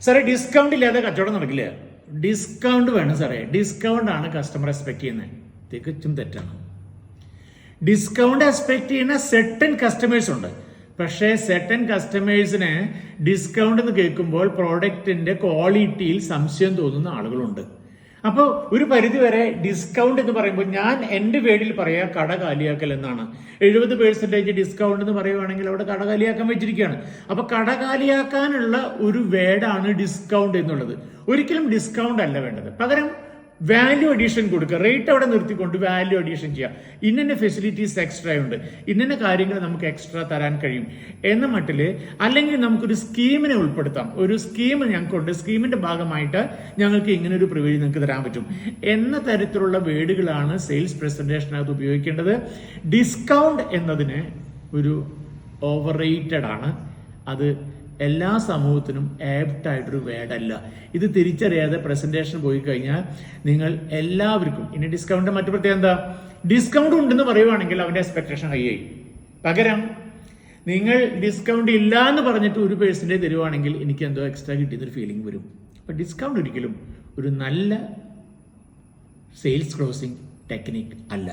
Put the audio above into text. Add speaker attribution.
Speaker 1: സാറേ ഡിസ്കൗണ്ട് ഇല്ലാതെ കച്ചവടം നടക്കില്ല. ഡിസ്കൗണ്ട് വേണം സാറേ. ഡിസ്കൗണ്ട് ആണ് കസ്റ്റമർ എക്സ്പെക്ട് ചെയ്യുന്നത് തികച്ചും തെറ്റാണ്. ഡിസ്കൗണ്ട് എക്സ്പെക്ട് ചെയ്യുന്ന സെട്ടൻ കസ്റ്റമേഴ്സ് ഉണ്ട്. പക്ഷേ സെട്ടൻ കസ്റ്റമേഴ്സിന് ഡിസ്കൗണ്ട് എന്ന് കേൾക്കുമ്പോൾ പ്രോഡക്റ്റിന്റെ ക്വാളിറ്റിയിൽ സംശയം തോന്നുന്ന ആളുകളുണ്ട്. അപ്പോൾ ഒരു പരിധിവരെ ഡിസ്കൗണ്ട് എന്ന് പറയുമ്പോൾ ഞാൻ എന്റെ വേടിൽ പറയാ കട കാലിയാക്കൽ എന്നാണ്. എഴുപത് പേഴ്സന്റേജ് ഡിസ്കൗണ്ട് എന്ന് പറയുവാണെങ്കിൽ അവിടെ കട കാലിയാക്കാൻ വെച്ചിരിക്കുകയാണ്. അപ്പോൾ കട കാലിയാക്കാനുള്ള ഒരു വേടാണ് ഡിസ്കൗണ്ട് എന്നുള്ളത്. ഒരിക്കലും ഡിസ്കൗണ്ട് അല്ല വേണ്ടത്. പകരം വാല്യൂ അഡീഷൻ കൊടുക്കുക. റേറ്റ് അവിടെ നിർത്തിക്കൊണ്ട് വാല്യൂ അഡീഷൻ ചെയ്യുക. ഇന്നെ ഫെസിലിറ്റീസ് എക്സ്ട്രാ ഉണ്ട്. ഇന്നെ കാര്യങ്ങൾ നമുക്ക് എക്സ്ട്രാ തരാൻ കഴിയും. എന്ന മട്ടിൽ അല്ലെങ്കിൽ നമുക്കൊരു സ്കീമിനെ ഉൾപ്പെടുത്താം. ഒരു സ്കീം ഞങ്ങൾക്കുണ്ട് സ്കീമിന്റെ ഭാഗമായിട്ട് ഞങ്ങൾക്ക് ഇങ്ങനെ ഒരു പ്രിവിലേജ് നിങ്ങൾക്ക് തരാൻ പറ്റും. എന്ന തരത്തിലുള്ള വേർഡുകളാണ് സെയിൽസ് പ്രസന്റേഷനകത്ത് ഉപയോഗിക്കേണ്ടത്. ഡിസ്കൗണ്ട് എന്നതിന് ഒരു ഓവർ റേറ്റഡ് ആണ്. അത് എല്ലാ സമൂഹത്തിനും ആപ്റ്റ് ആയിട്ടൊരു വേർഡല്ല ഇത് തിരിച്ചറിയാതെ പ്രസന്റേഷൻ പോയി കഴിഞ്ഞാൽ നിങ്ങൾ എല്ലാവർക്കും ഇനി ഡിസ്കൗണ്ട് മറ്റു പ്രത്യേകം എന്താ? ഡിസ്കൗണ്ട് ഉണ്ടെന്ന് പറയുവാണെങ്കിൽ അവന്റെ എക്സ്പെക്ടേഷൻ ഹൈ ആയി. പകരം നിങ്ങൾ ഡിസ്കൗണ്ട് ഇല്ല എന്ന് പറഞ്ഞിട്ട് ഒരു പേഴ്സന്റെ തരുവാണെങ്കിൽ എനിക്ക് എന്തോ എക്സ്ട്രാ കിട്ടിയെന്നൊരു ഫീലിംഗ് വരും. അപ്പം ഡിസ്കൗണ്ട് ഒരിക്കലും ഒരു നല്ല സെയിൽസ് ക്ലോസിംഗ് ടെക്നിക് അല്ല.